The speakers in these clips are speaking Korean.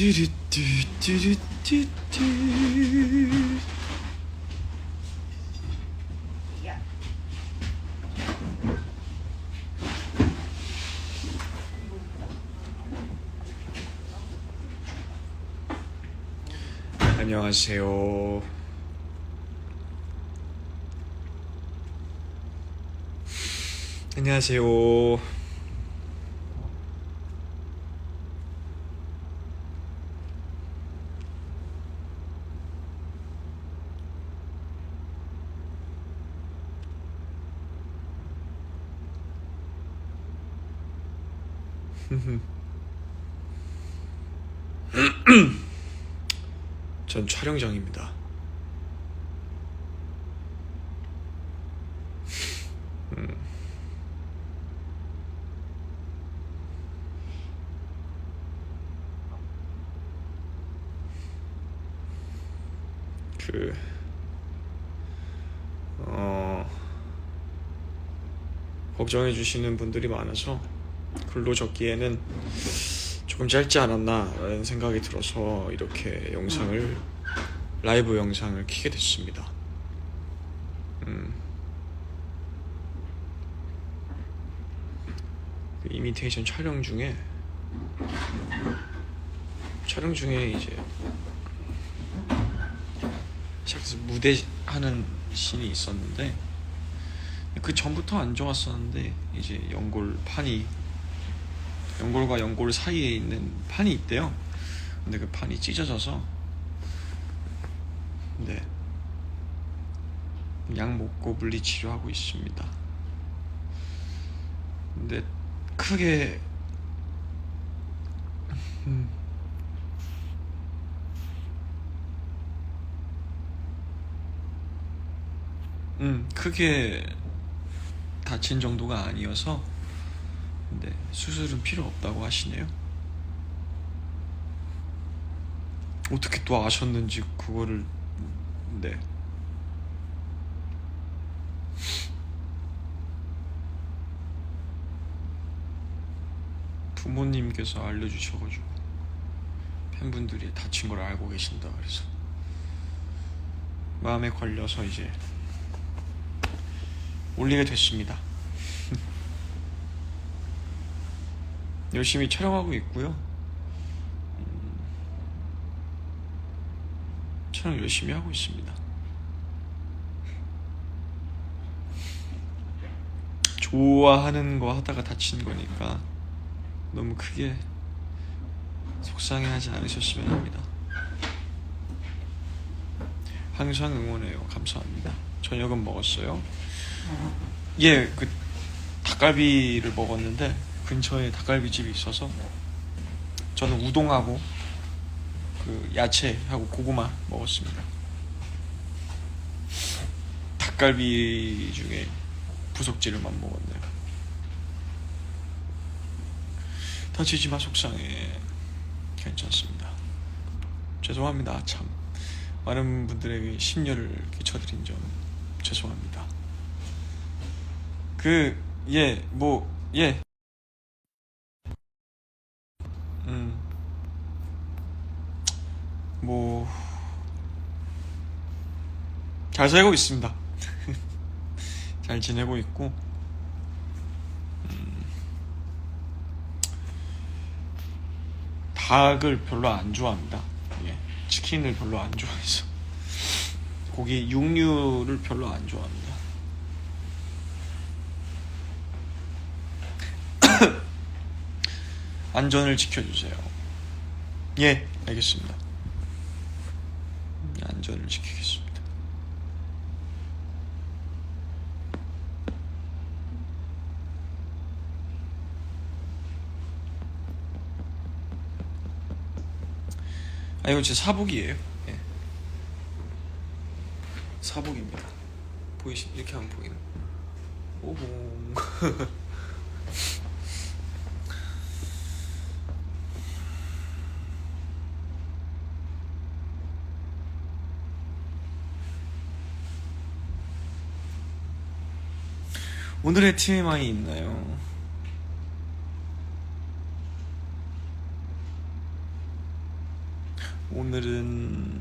뚜루뚜뚜루뚜뚜. 안녕하세요. 안녕하세요. 전 촬영장입니다. 음. 그, 어, 걱정해 주시는 분들이 많아서 글로 적기에는 조금 짧지 않았나라는 생각이 들어서 이렇게 영상을 라이브 영상을 키게 됐습니다. 음. 그 이미테이션 촬영 중에 촬영 중에 이제 시작해서 무대 하는 씬이 있었는데 그 전부터 안 좋았었는데 이제 연골 판이 연골과 연골 사이에 있는 판이 있대요. 근데 그 판이 찢어져서 네. 약 먹고 물리 치료하고 있습니다. 근데 크게 음, 음 크게 다친 정도가 아니어서 네, 수술은 필요 없다고 하시네요. 어떻게 또 아셨는지 그거를 네. 부모님께서 알려주셔가지고 팬분들이 다친 걸 알고 계신다 그래서 마음에 걸려서 이제 올리게 됐습니다. 열심히 촬영하고 있고요. 음, 촬영 열심히 하고 있습니다. 좋아하는 거 하다가 다친 거니까 너무 크게 속상해하지 않으셨으면 합니다. 항상 응원해요. 감사합니다. 저녁은 먹었어요. 예, 그 닭갈비를 먹었는데 근처에 닭갈비집이 있어서 저는 우동하고 그 야채하고 고구마 먹었습니다. 닭갈비 중에 부속재료만 먹었네요. 다치지 마 속상해. 괜찮습니다. 죄송합니다. 참 많은 분들에게 심려를 끼쳐드린 점 죄송합니다. 그 예 뭐 예. 음. 뭐. 잘 살고 있습니다. 잘 지내고 있고. 음, 닭을 별로 안 좋아합니다. 예. 치킨을 별로 안 좋아해서. 고기 육류를 별로 안 좋아합니다. 안전을 지켜주세요. 예, 알겠습니다. 안전을 지키겠습니다. 아, 이거 제 사복이에요. 예. 사복입니다. 보이시, 이렇게 하면 보이나? 오봉. 오늘의 TMI 있나요? 오늘은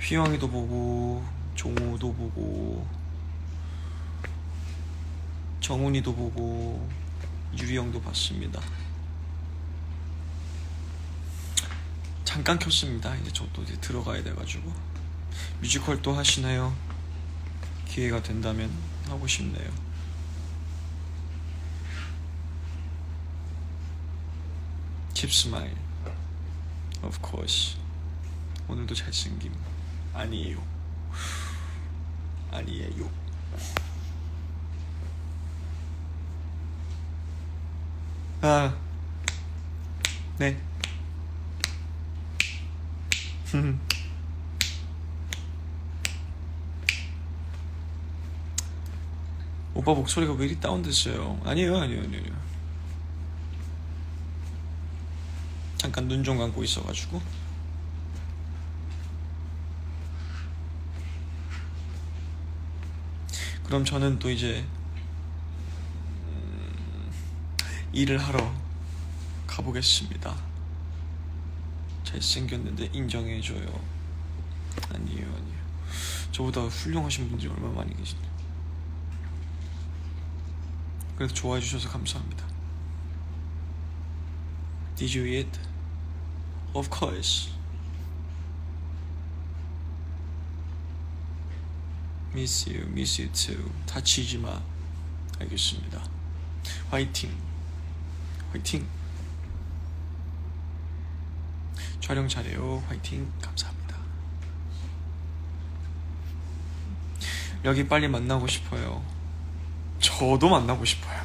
휘영이도 보고 종우도 보고 정훈이도 보고 유리형도 봤습니다. 잠깐 켰습니다. 이제 저도 이제 들어가야 돼가지고 뮤지컬 또 하시나요? 기회가 된다면 하고 싶네요. Smile. Of course. 오늘도 잘생김. 아니에요. 아니에요. 아, 네. 오빠 목소리가 왜 이리 다운됐어요? 아니에요, 아니에요, 아니에요. 잠깐 눈 좀 감고 있어가지고. 그럼 저는 또 이제 음, 일을 하러 가보겠습니다. 잘생겼는데 인정해줘요. 아니에요, 아니에요. 저보다 훌륭하신 분들이 얼마나 많이 계신데. 그래도 좋아해 주셔서 감사합니다. Did you eat? Of course. Miss you, miss you too. 다치지 마. 알겠습니다. 화이팅. 화이팅. 촬영 잘해요. 화이팅. 감사합니다. 여기 빨리 만나고 싶어요. 저도 만나고 싶어요.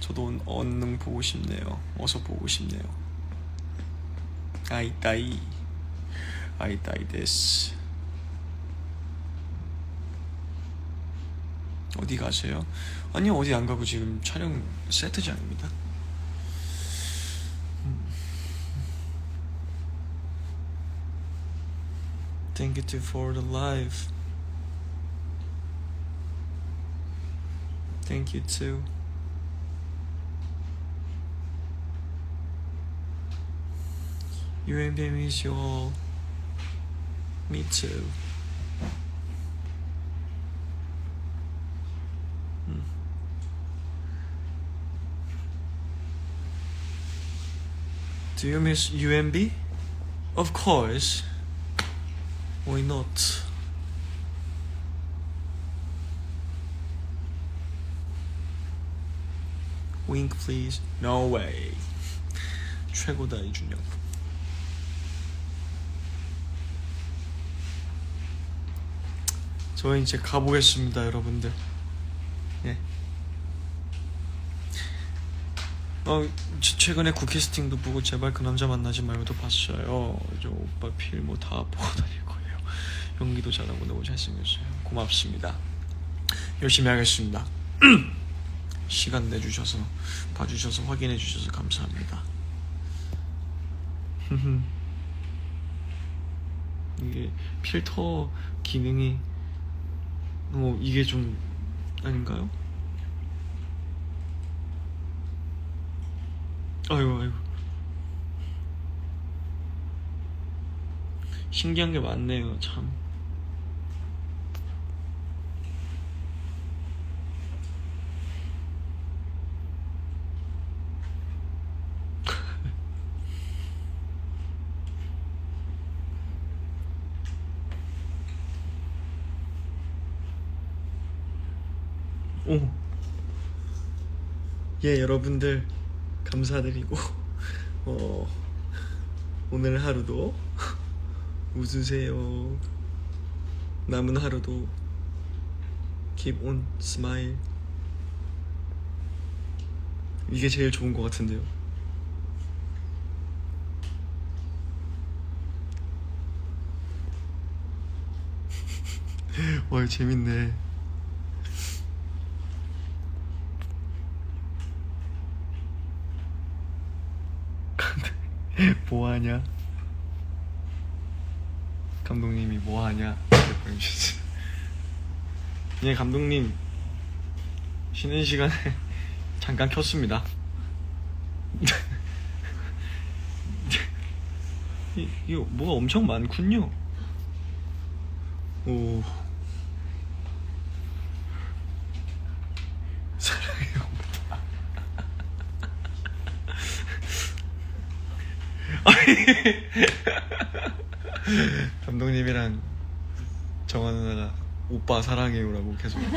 저도 언- 언능 보고 싶네요. 어서 보고 싶네요. 아이따이. 아이따이 데스. 어디 가세요? 아니요, 어디 안 가고 지금 촬영 세트장입니다. Thank you for the live. Thank you too. UMB miss you all. Me too. Hmm. Do you miss UMB? Of course. Why not? Wink please. No way. 최고다 이준영. 저 이제 가보겠습니다, 여러분들. 예. 어, 최- 최근에 국캐스팅도 보고 제발 그 남자 만나지 말고도 봤어요. 저 오빠 필 뭐 다 보고 다닐 거예요. 연기도 잘하고 너무 잘생겼어요. 고맙습니다. 열심히 하겠습니다. 시간 내주셔서 봐주셔서 확인해 주셔서 감사합니다. 이게 필터 기능이 어 이게 좀 아닌가요? 아이고 아이고 신기한 게 많네요 참 오. 예, 여러분들 감사드리고 어, 오늘 하루도 웃으세요. 남은 하루도 keep on smile. 이게 제일 좋은 것 같은데요. 와, 재밌네. 뭐하냐? 감독님이 뭐하냐? 이렇게 보내주셨어요. 예, 감독님. 쉬는 시간에 잠깐 켰습니다. 이, 이거 뭐가 엄청 많군요. 오. 감독님이랑 정한 누나가 오빠 사랑해요라고 계속.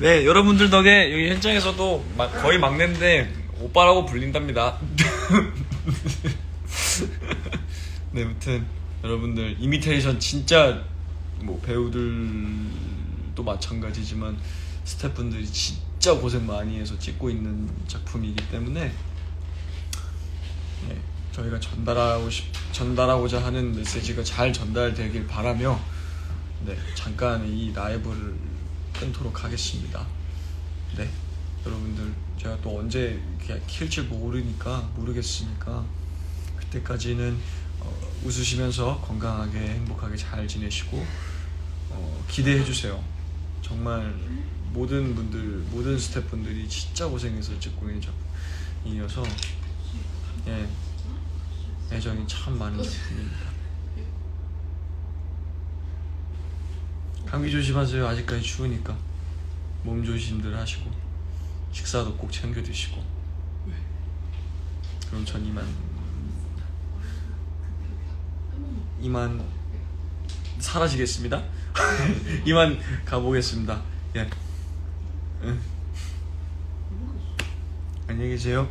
네, 여러분들 덕에 여기 현장에서도 막 거의 막내인데 오빠라고 불린답니다. 네, 아무튼 여러분들 이미테이션 진짜 뭐 배우들도 마찬가지지만 스태프분들이 진짜 고생 많이 해서 찍고 있는 작품이기 때문에 네, 저희가 전달하고 싶, 전달하고자 하는 메시지가 잘 전달되길 바라며 네, 잠깐 이 라이브를 끊도록 하겠습니다. 네, 여러분들 제가 또 언제 킬지 모르니까 모르겠으니까 그때까지는 어, 웃으시면서 건강하게 행복하게 잘 지내시고 어, 기대해 주세요. 정말 모든 분들 모든 스태프분들이 진짜 고생해서 찍고 있는 작품이어서 예 애정이 참 많은 작품입니다. 감기 조심하세요. 아직까지 추우니까 몸 조심들 하시고 식사도 꼭 챙겨 드시고. 그럼 전 이만 이만 사라지겠습니다. 이만 가보겠습니다. 예. 응. 안녕히 계세요.